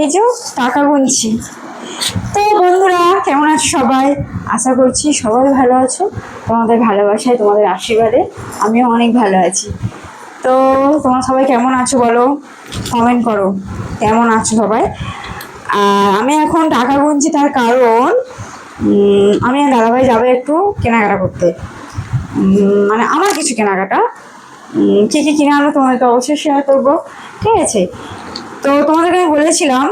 এই যে টাকা গুনছি। তো বন্ধুরা, কেমন আছো সবাই? আশা করছি সবাই ভালো আছো। তোমাদের ভালোবাসায়, তোমাদের আশীর্বাদে আমিও অনেক ভালো আছি। তো তোমরা সবাই কেমন আছো বলো? কমেন্ট করো। কেমন আছো সবাই? আমি এখন টাকা গুনছি তার কারণ আমি দাদাভাই যাব একটু কেনাকাটা করতে। মানে আমার কিছু কেনাকাটা। কী কী কিনে আনব তোমাদেরকে অবশ্যই শেয়ার করব। ঠিক আছে? তো তোমাদেরকে আমি বলেছিলাম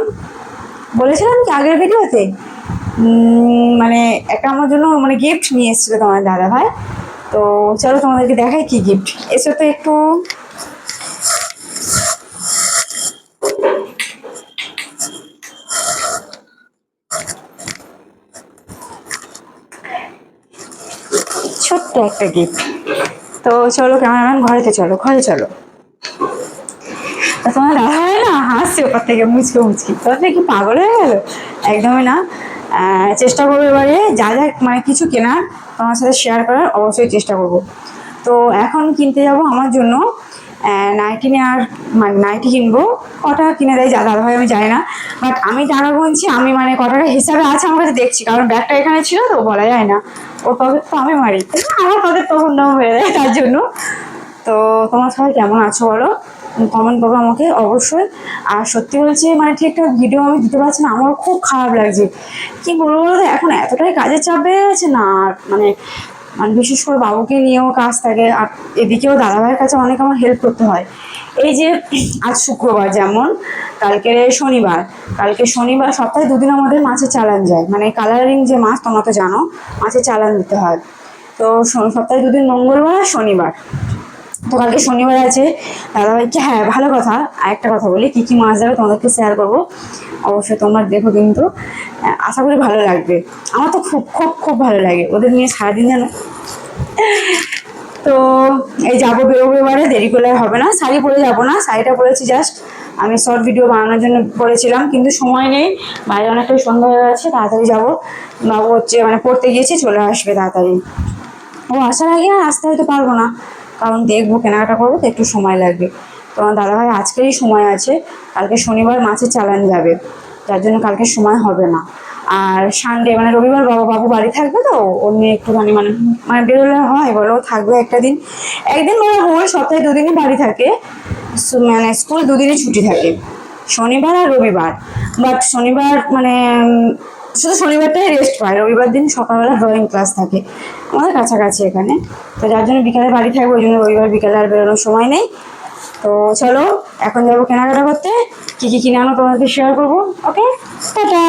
বলেছিলাম কি আগের ভিডিওতে? মানে একটা আমার জন্য মানে গিফট নিয়ে এসেছিল তোমার দাদা ভাই। তো চলো তোমাদেরকে দেখাই কি গিফট এসো তো একটু। ছোট্ট একটা গিফট তো চলো ক্যামেরাম্যান, ঘরেতে চলো, ঘরে চলো। তোমার দাদা হয় না, হাসছে ওপর থেকে, মুচকে, মুচকি। তোর কি পাগল হয়ে গেল? একদমই না। চেষ্টা করব এবারে, যা যা মানে কিছু কেনার, তোমার সাথে শেয়ার করার, অবশ্যই চেষ্টা করব। তো এখন কিনতে যাব আমার জন্য নাইটি নেওয়ার মানে নাইটি কিনবো। কটা কিনে দেয় যা দাদা ভাই আমি জানি না। বাট আমি টাকা গুনছি আমি মানে কটাকা হিসাবে আছে আমার কাছে দেখছি, কারণ ব্যাগটা এখানে ছিল তো, বলা যায় না। ওর পকেট তো আমি মারি। আমার পকেট তখন নাম হয়ে যায়, তার জন্য। তো তোমরা সবাই কেমন আছো বলো? কমেন্ট করব আমাকে, অবশ্যই। আর সত্যি বলছি মানে ঠিকঠাক ভিডিও আমি দিতে পারছি না, আমার খুব খারাপ লাগছে। কি বলব বলো তো, এখন এতটাই কাজের চাপ বেড়ে গেছে না মানে মানে বিশেষ করে বাবুকে নিয়েও কাজ থাকে, আর এদিকেও দাদাভাইয়ের কাছে অনেক আমার হেল্প করতে হয়। এই যে আজ শুক্রবার যেমন, কালকে শনিবার। কালকে শনিবার সপ্তাহে দুদিন আমাদের মাছের চালান যায়। মানে কালারিং যে মাছ, তোমরা তো জানো, মাছের চালান দিতে হয়। তো সপ্তাহে দুদিন মঙ্গলবার আর শনিবার। তো কালকে শনিবার আছে। দাদাভাইকে হ্যাঁ ভালো কথা। একটা কথা বলি, কী কী মাছ যাবে তোমাদেরকে শেয়ার করব। অবশ্যই তোমরা দেখো কিন্তু। আশা করি ভালো লাগবে। আমার তো খুব খুব খুব ভালো লাগে। ওদের নিয়ে সারাদিন যেন তো এই যাব বেরোবো এবারে, দেরি করলে হবে না। শাড়ি পরে যাব না, শাড়িটা পরেছি জাস্ট আমি শর্ট ভিডিও বানানোর জন্য পড়েছিলাম কিন্তু সময় নেই। বাইরে অনেকটাই সন্ধ্যা হয়ে গেছে, তাড়াতাড়ি যাব। বাবু হচ্ছে মানে পড়তে গিয়েছি, চলে আসবে তাড়াতাড়ি। ও, আসার আগে আর আসতে হয়তো পারব না, কারণ দেখব কেনাকাটা করব, তো একটু সময় লাগবে। তো আমার দাদাভাই আজকেরই সময় আছে, কালকে শনিবার মাছের চালান যাবে, যার জন্য কালকে সময় হবে না। আর সানডে মানে রবিবার বাবা বাবু বাড়ি থাকবে তো ওর নিয়ে একটুখানি মানে মানে বেরোলে হয়, বলো, থাকবে একটা দিন। একদিন বড় ভুল সপ্তাহে দুদিনই বাড়ি থাকে। মানে স্কুল দুদিনই ছুটি থাকে। শনিবার আর রবিবার। বাট শনিবার মানে শুধু শনিবারটাই রেস্ট পায় রবিবার দিন সকালবেলা ড্রয়িং ক্লাস থাকে। আমাদের কাছাকাছি এখানে। তো যার জন্য বিকালে বাড়ি থাকব, ওই জন্য রবিবার বিকালে আর বেরোনোর সময় নেই। তো চলো, এখন যাব কেনাকাটা করতে। কী কী কিনে আনো তোমাদেরকে শেয়ার করব। ওকে টাটা